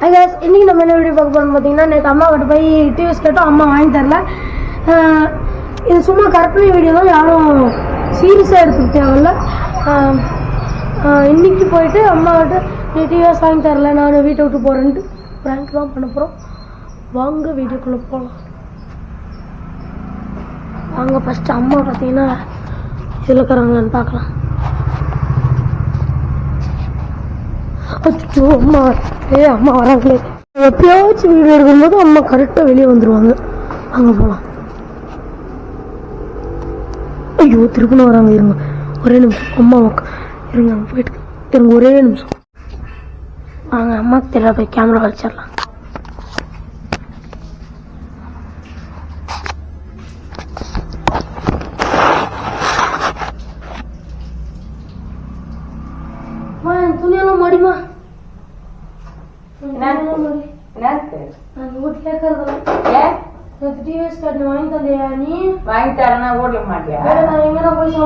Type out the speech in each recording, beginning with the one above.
guys இன்னைக்கு நம்ம என்ன வீடியோ பார்க்க போறோம் பார்த்தீங்கன்னா நேற்று அம்மா கிட்ட போய் டிவிஎஸ் கேட்டோம் அம்மா வாங்கி தரல. இது சும்மா கற்பனை வீடியோ தான் யாரும் சீரியஸாக எடுத்துக்க தேவையில்ல. ஆஹ் இன்னைக்கு போயிட்டு அம்மா கிட்ட நீ டிவிஎஸ் வாங்கி தரல நான் வீட்டை விட்டு போகிறேன்ட்டு ப்ராங்க் தான் பண்ண போகிறோம் வாங்க வீடியோக்குள்ளே போகலாம் வாங்க ஃபஸ்ட்டு அம்மா பார்த்தீங்கன்னா இதில் இருக்கிறாங்களான்னு பார்க்கலாம். அச்சோ அம்மா ஏ அம்மா வராங்களே. எப்பயாச்சும் வீடியோ எடுக்கும்போது அம்மா கரெக்டாக வெளியே வந்துருவாங்க. அங்கே போகலாம் ஐயோ திருப்பின வராங்க இருங்க. ஒரே நிமிஷம். அம்மா உக்கா இருங்க அங்க போயிட்டு இருங்க ஒரே நிமிஷம். வாங்க அம்மா தெரியல போய் கேமரா வச்சிடலாம். துணியெல்லாம் மாடிமா துணியெல்லாம் மடி. என்னது? நான் வீட்டுல இருக்கிறதில்ல ஏன்? எனக்கு டிவிஎஸ் கார்டு வாங்கி தந்தையா நீ? வாங்கி தரேன்னா ஓடல மாட்டியா? வேற நான் எங்க போய்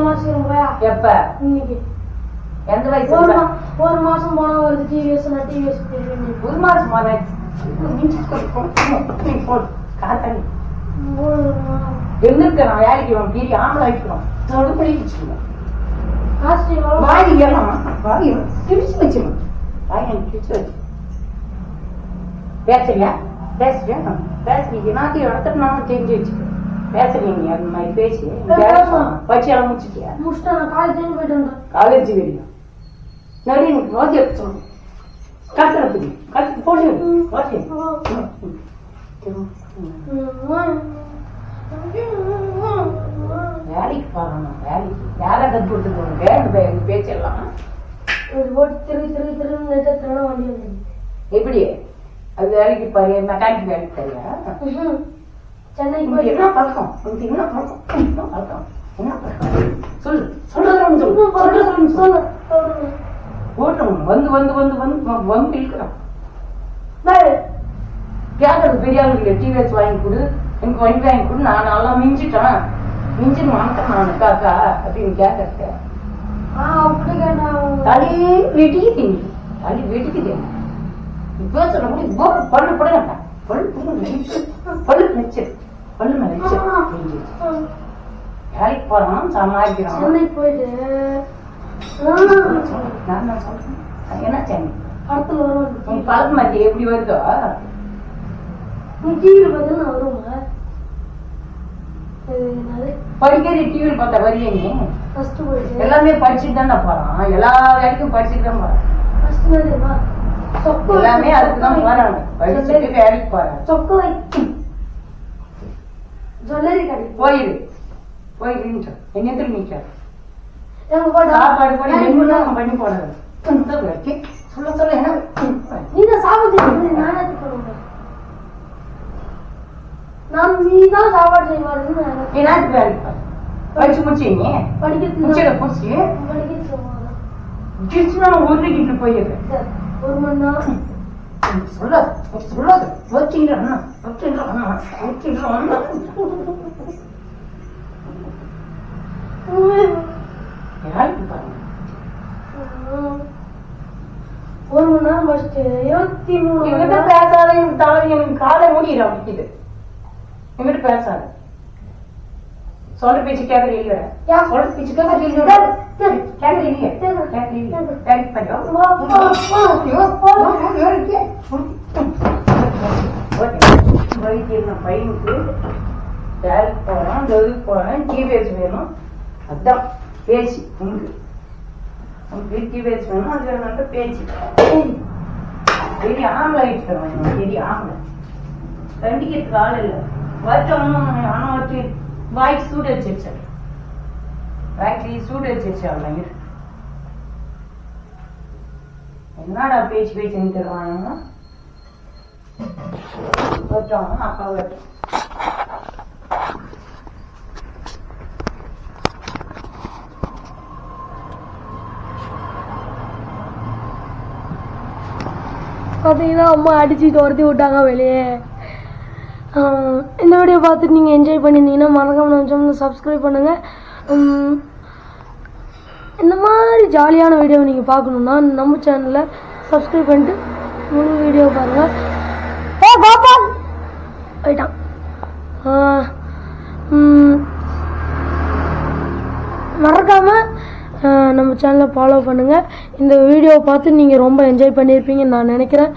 போயா? எப்ப? இன்னைக்கு. எந்த ஒரு வயசு மா- ஒரு மாசம் போனா வருது டிவிஎஸ் நான் டிவிஎஸ் ஒரு மாசம் போல போடு காத்தாடி எந்திருக்க நான் வேலைக்கு வரும் பெரிய ஆம்பளை தொடு பண்ணி வச்சுக்கணும். கிழிச்சு வச்சுக்கணும் வாய் எனக்கு கிழிச்சு வச்சு பேசுறியா பேசுறியா பேசுறீங்க நான் இடத்துல நானும் தெரிஞ்சு வச்சுக்கேன் பேசுறீங்க அந்த மாதிரி பேசி. வச்சு எல்லாம் முடிச்சிட்டியா முடிச்சுட்டு நான் காலேஜ் போயிட்டு காலேஜ் வெளியும் நிறைய நோக்கி எடுத்துக்கணும் கத்துற புடி. கத்து போடு. ஓகே. வேலைக்கு போகணும் வேலைக்கு. யாரை கத்து எங்க பேச்செல்லாம். ஓட்டு திரும்பி திரும்பி திரும்பி நேற்று திரும்ப வண்டி எப்படி அது வேலைக்கு பாரு மெக்கானிக் வேலைக்கு தரியா. சென்னைக்கு என்ன பழக்கம்? உனக்கு என்ன பழக்கம்? என்ன பழக்கம்? என்ன பழக்கம்? சொல்லு. வந்து வந்து வந்து வந்து வந்து இருக்கிறான் பாரு. கேட்கறது பெரிய ஆளுக்கு டிவிஎஸ் வாங்கி கொடு. எனக்கு வண்டி வாங்கி கொடு. நான் நல்லா மிஞ்சிட்டேன். மிஞ்சி மாட்டேன் நான் காக்கா அப்படின்னு கேட்கறது தலி வெடிக்குது தலி வெடிக்குது இப்போ சொல்ல கூட இப்போ பல்லு பட வேண்டாம் பல்லு பல்லு நெரிச்சு வேலைக்கு போறான் சமாளிக்கிறான். சென்னைக்கு போயிட்டு. நான் சொல்றேன். என்ன சென்னை? படத்துல வரும். உன் பழக்க மாத்தி எப்படி வருதோ? நீ டிவியில பார்த்தா வருவாங்க அது என்னது? படிக்கிறது டிவியில் பார்த்தா வரியே நீ. ஃபர்ஸ்ட் எல்லாமே படிச்சுட்டு தானே போறான். எல்லா வேலைக்கும் படிச்சுட்டு தான் போறான். ஃபர்ஸ்ட் தெரியுமா சொக்க எல்லாமே அதுக்கு தான் போறாங்க படிச்சுட்டு வேலைக்கு போறாங்க சொக்க வை ஜுவல்லரி கடை போயிரு. போயிரு நிச்சம் என்ன எதிர் நிச்சம் எங்க போட்டா சாப்பாடு பண்ணி வெண்முலாம் பண்ணி போடுறது. சொல்ல சொல்ல என்ன? நீ தான் சாப்பாடு நானே பண்ணுவேன் நான் நீ தான் சாப்பாடு செய்வாருன்னு என்ன வேலைக்கு படிச்சு முடிச்சு நீ படிக்கிறது முடிச்சத முடிச்சு படிக்கிறது சொல்லுவாங்க முடிச்சுனா உருகிட்டு போயிடுறேன். ஒரு மணி நேரம் சொல்லாது சொல்லாது வச்சுக்கிற அண்ணா வச்சுக்கிற அண்ணா வச்சுக்கிற அண்ணா ஒரு மணி நேரம் படிச்சுட்டு இருபத்தி மூணு பேசாத எனக்கு தலை எனக்கு காலை மூடிடுறா முடிக்குது என்கிட்ட பேசாத. சொல்ற பேச்சு கேட்கற இல்ல. சொல்ற பேச்சு இல்ல. பையனுக்கு வேலைக்கு போறோம் தொழில் போறேன் வேணும். அதான் பேச்சு உனக்கு. உனக்கு டிவிஎஸ் வேணும் அது பேச்சு. பெரிய ஆம்பளை ஆயிடுச்சு பெரிய ஆம்பளை. கண்டிக்கிறதுக்கு ஆள் இல்லை. வரட்டும் ஆனால் ஒருத்தி வாய்க்கு சூடு வச்சு வச்சாரு வாய்க்கு சூடு வச்சு என்னடா பேச்சு பேச்சு தருவாங்க வரட்டும் அப்பா பார்த்தீங்கன்னா அம்மா அடிச்சு துரத்தி விட்டாங்க வெளியே. இந்த வீடியோ பார்த்துட்டு நீங்கள் என்ஜாய் பண்ணியிருந்தீங்கன்னா மறக்காம நினச்சோம்னு சப்ஸ்கிரைப் பண்ணுங்கள் இந்த மாதிரி ஜாலியான வீடியோவை நீங்கள் பார்க்கணுன்னா நம்ம சேனலில் சப்ஸ்கிரைப் பண்ணிட்டு முழு வீடியோ பாருங்கள் ஏ கோபால்! போயிட்டான். மறக்காம நம்ம சேனலை ஃபாலோ பண்ணுங்கள் இந்த வீடியோவை பார்த்து நீங்கள் ரொம்ப என்ஜாய் பண்ணியிருப்பீங்கன்னு நான் நினைக்கிறேன்.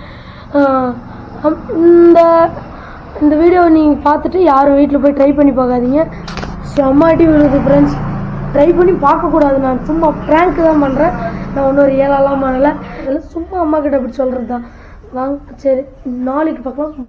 இந்த இந்த வீடியோவை நீங்கள் பார்த்துட்டு யாரும் வீட்டில் போய் ட்ரை பண்ணி பார்க்காதீங்க. செம்மாட்டி விழுது ஃப்ரெண்ட்ஸ் ட்ரை பண்ணி பார்க்கக்கூடாது. நான் சும்மா ப்ராங்க் தான் பண்ணுறேன் நான் ஒன்றும் ஏழாலாம் பண்ணலை. இதெல்லாம் சும்மா அம்மா கிட்ட அப்படி சொல்கிறது தான் வாங்க சரி நாளைக்கு பார்க்கலாம்.